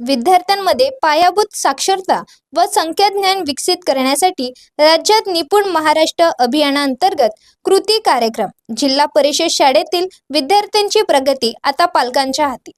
विद्यार्थ्यांमध्ये पायाभूत साक्षरता व संख्याज्ञान विकसित करण्यासाठी राज्यात निपुण महाराष्ट्र अभियानांतर्गत कृती कार्यक्रम जिल्हा परिषद शाळेतील विद्यार्थ्यांची प्रगती आता पालकांच्या हाती.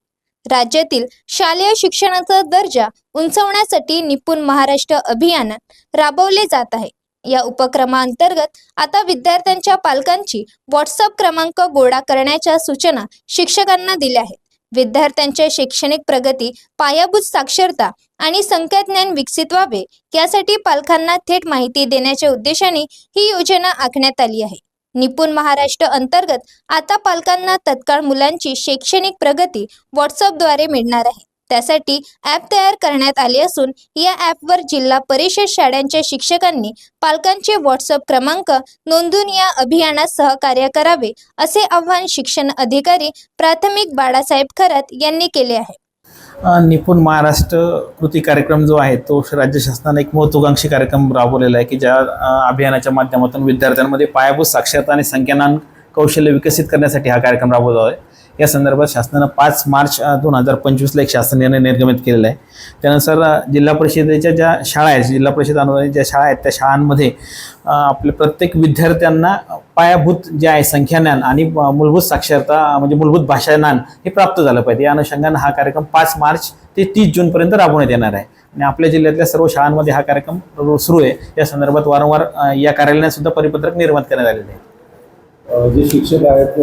राज्यातील शालेय शिक्षणाचा दर्जा उंचवण्यासाठी निपुण महाराष्ट्र अभियानात राबवले जात आहे. या उपक्रमाअंतर्गत आता विद्यार्थ्यांच्या पालकांची व्हॉट्सअप क्रमांक गोळा करण्याच्या सूचना शिक्षकांना दिल्या आहेत. विद्यार्थ्यांच्या शैक्षणिक प्रगती पायाभूत साक्षरता आणि संख्याज्ञान विकसित व्हावे यासाठी पालकांना थेट माहिती देण्याच्या उद्देशाने ही योजना आखण्यात आली आहे. निपुण महाराष्ट्र अंतर्गत आता पालकांना तत्काळ मुलांची शैक्षणिक प्रगती व्हॉट्सअपद्वारे मिळणार आहे. त्यासाठी ॲप तयार करण्यात आले असून या ॲपवर जिल्हा परिषद शाळांच्या शिक्षकांनी पालकांचे व्हॉट्सअप क्रमांक नोंदून या अभियानात सहकार्य करावे असे आव्हान शिक्षण अधिकारी प्राथमिक बाळासाहेब खरात यांनी केले आहे. निपुण महाराष्ट्र कृती कार्यक्रम जो आहे तो राज्य शासनाने एक महत्वाकांक्षी कार्यक्रम राबवलेला आहे की ज्या अभियानाच्या माध्यमातून विद्यार्थ्यांमध्ये पायाभूत साक्षरता आणि संख्यानान कौशल्य विकसित करण्यासाठी हा कार्यक्रम राबवला आहे. या संदर्भात शासनानं पाच मार्च दोन हजार पंचवीसला एक शासन निर्णय निर्गमित केलेला आहे. त्यानुसार जिल्हा परिषदेच्या ज्या शाळा आहेत जिल्हा परिषद अनुदानित ज्या शाळा आहेत त्या शाळांमध्ये आपल्या प्रत्येक विद्यार्थ्यांना पायाभूत जे आहे संख्याज्ञान आणि मूलभूत साक्षरता म्हणजे मूलभूत भाषा ज्ञान हे प्राप्त झालं पाहिजे. या अनुषंगानं हा कार्यक्रम पाच मार्च ते तीस जूनपर्यंत राबवण्यात येणार आहे. आणि आपल्या जिल्ह्यातल्या सर्व शाळांमध्ये हा कार्यक्रम सुरू आहे. या संदर्भात वारंवार या कार्यालयाने सुद्धा परिपत्रक निर्माण करण्यात आलेले आहे जे शिक्षक आहेत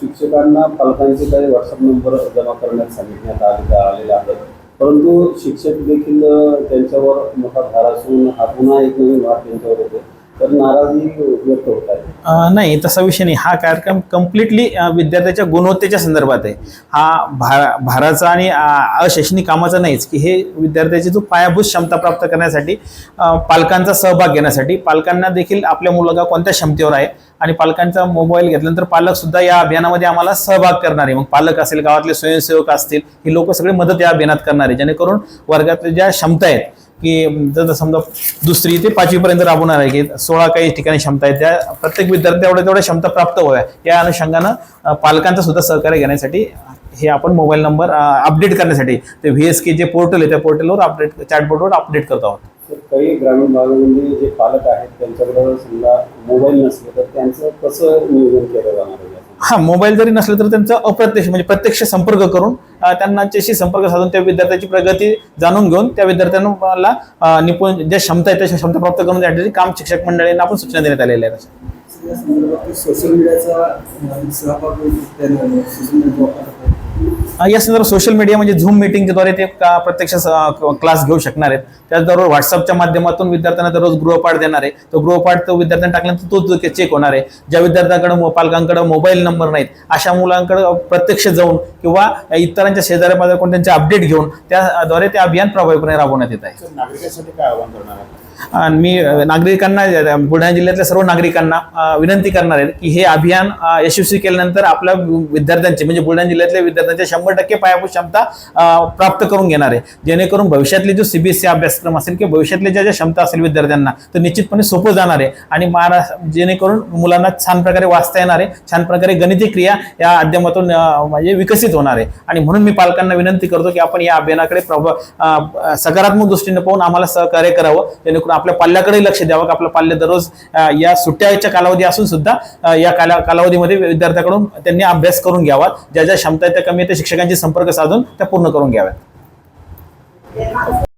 शिक्षकांना पालकांचे काही व्हॉट्सअप नंबर जमा करण्यात सांगितण्यात आले आलेले आहेत. परंतु शिक्षक देखील त्यांच्यावर मोठा भार असून हा पुन्हा एक नवीन भार त्यांच्यावर येतो तर नाराजी व्यक्त होत आहे. नाही तसा विषय नाही. हा कार्यक्रम कम्प्लिटली विद्यार्थ्याच्या गुणवत्तेच्या संदर्भात आहे. हा भार भाराचा आणि अशैक्षणिक कामाचा नाहीच की हे विद्यार्थ्याची जो पायाभूत क्षमता प्राप्त करण्यासाठी पालकांचा सहभाग घेण्यासाठी पालकांना देखील आपल्या मुलगा कोणत्या क्षमतेवर आहे आणि पालकांचा मोबाईल घेतल्यानंतर पालक सुद्धा या अभियानामध्ये आम्हाला सहभाग करणार. आहे मग पालक असेल गावातले स्वयंसेवक असतील ही लोक सगळे मदत या अभियानात करणार आहे जेणेकरून वर्गातल्या ज्या क्षमता आहेत की जर समजा दुसरी ते पाचवीपर्यंत राबवणार आहे की सोळा काही ठिकाणी क्षमता आहेत त्या प्रत्येक विद्यार्थी तेवढ्या तेवढ्या क्षमता प्राप्त व्हाव्या या. अनुषंगानं पालकांचं सुद्धा सहकार्य घेण्यासाठी हे आपण मोबाईल नंबर अपडेट करण्यासाठी ते व्ही एस के जे पोर्टल आहे त्या पोर्टलवर अपडेट चॅटबोर्डवर अपडेट करत आहोत. तर काही ग्रामीण भागामध्ये जे पालक आहेत त्यांच्याकडे समजा मोबाईल नसले तर त्यांचं कसं नियोजन केलं जाणार आहे? हा मोबाईल जरी नसलं तर त्यांचा अप्रत्यक्ष म्हणजे प्रत्यक्ष संपर्क करून अ, त्यांना संपर्क साधून त्या विद्यार्थ्याची प्रगती जाणून घेऊन त्या विद्यार्थ्यांना निपुण ज्या क्षमता आहेत त्या क्षमता प्राप्त करून देण्यासाठी काम शिक्षक मंडळींना आपण सूचना देण्यात आलेल्या आहेत. सोशल मीडियाचा या संदर्भात सोशल मीडिया म्हणजे झूम मिटिंगद्वारे ते का- प्रत्यक्ष क्लास घेऊ शकणार आहेत. त्याचबरोबर व्हॉट्सअपच्या माध्यमातून विद्यार्थ्यांना दररोज गृहपाठ देणार आहे. तो गृहपाठ तो विद्यार्थ्यांना टाकल्यानंतर तो चेक होणार आहे. ज्या विद्यार्थ्यांकडे मो- पालकांकडे मोबाईल नंबर नाहीत अशा मुलांकडे प्रत्यक्ष जाऊन किंवा इतरांच्या शेजाऱ्या पाजाऱ्या कोण त्यांचे अपडेट घेऊन त्याद्वारे ते अभियान प्रभावीपणे राबवण्यात येत आहे. नागरिकांसाठी काय आवाहन करणार आहे आणि मी नागरिकांना बुलढाणा जिल्ह्यातल्या सर्व नागरिकांना विनंती करणार आहे की हे अभियान यशस्वी केल्यानंतर आपल्या विद्यार्थ्यांचे म्हणजे बुलढाणा जिल्ह्यातल्या विद्यार्थ्यांच्या शंभर टक्के पायाभूत क्षमता प्राप्त करून घेणार आहे. जेणेकरून भविष्यातले जो सीबीएसई अभ्यासक्रम असेल किंवा भविष्यातल्या ज्या ज्या क्षमता असेल विद्यार्थ्यांना तर निश्चितपणे सोपं जाणार आहे. आणि महाराष्ट्र जेणेकरून मुलांना छान प्रकारे वाचता येणार आहे. छान प्रकारे गणिती क्रिया या माध्यमातून म्हणजे विकसित होणार आहे. आणि म्हणून मी पालकांना विनंती करतो की आपण या अभियानाकडे प्रभ सकारात्मक दृष्टीने पाहून आम्हाला सहकार्य करावं. जेणेकरून आपल्या पाल्याकडे लक्ष द्यावं की आपलं पाल्य दररोज या सुट्ट्याच्या कालावधी असून सुद्धा या काला कालावधीमध्ये विद्यार्थ्याकडून त्यांनी अभ्यास करून घ्यावा. ज्या ज्या क्षमता आहेत त्या कमी आहेत शिक्षक शिक्षकांशी संपर्क साधून त्या पूर्ण करून घ्याव्यात.